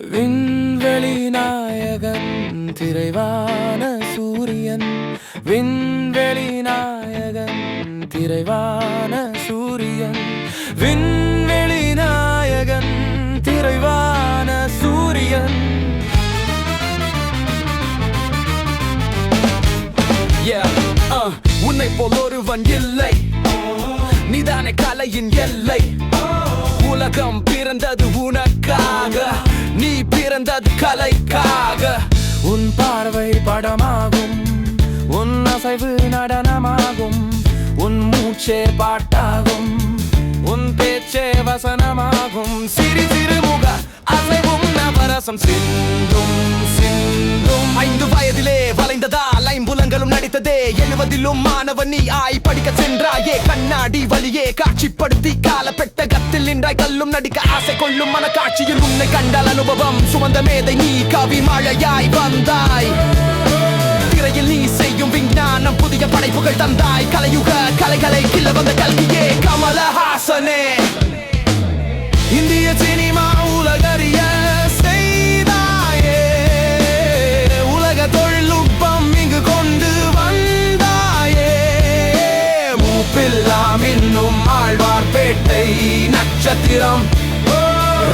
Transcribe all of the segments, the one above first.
விண்வெளி நாயகன் திரைவான சூரியன். விண்வெளி நாயகன் திரைவான சூரியன். விண்வெளி நாயகன் திரைவான சூரியன். Uh, உன்னை போல் ஒருவன் இல்லை. நீதானே கலையின் எல்லை. உலகம் பிறந்தது உனக்கா? உன் பார்வை படமாகும். உன் அசைவு நடனமாகும். உன் மூச்சே பாட்டாகும். உன் பேச்சே வசனமாகும். சிறு சிறு முக அசைவும் நவரசம் சிந்தும். ஐம்புலங்களும் எழுவதிலும் மாணவன் நீ ஆய் படிக்க சென்றாயே. கண்ணாடி வழியே காட்சிப்படுத்தி கால பெட்டகத்தில் நின்றாய். கல்லும் நடிக்க ஆசை கொள்ளும் மன காட்சியில் உன்னை கண்டால் அனுபவம் சுமந்த மேதை நீ கவி மழையாய் வந்தாய். திரையில் நீ செய்யும் விஞ்ஞானம் புதிய படைப்புகள் தந்தாய். கலையுக கலைகளை கிள்ள வந்த கல்வியே கமலஹாசனே. என்னும் ஆழ்வார்பேட்டை நட்சத்திரம்.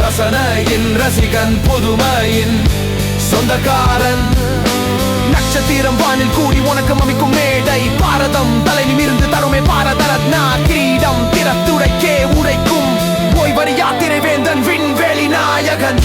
ரசனையின் ரசிகன் புதுமையின் சொந்தக்காரன். நட்சத்திரம் வானில் கூடி உனக்கு அமைக்கும் மேடை. பாரதம் தலை நிமிர்ந்து தருமே பாரத ரத்னா. கிரீடம் திறத்துடைக்கே உடைக்கும் ஓய்வரி யாத்திரை வேந்தன் விண்வெளி நாயகன்.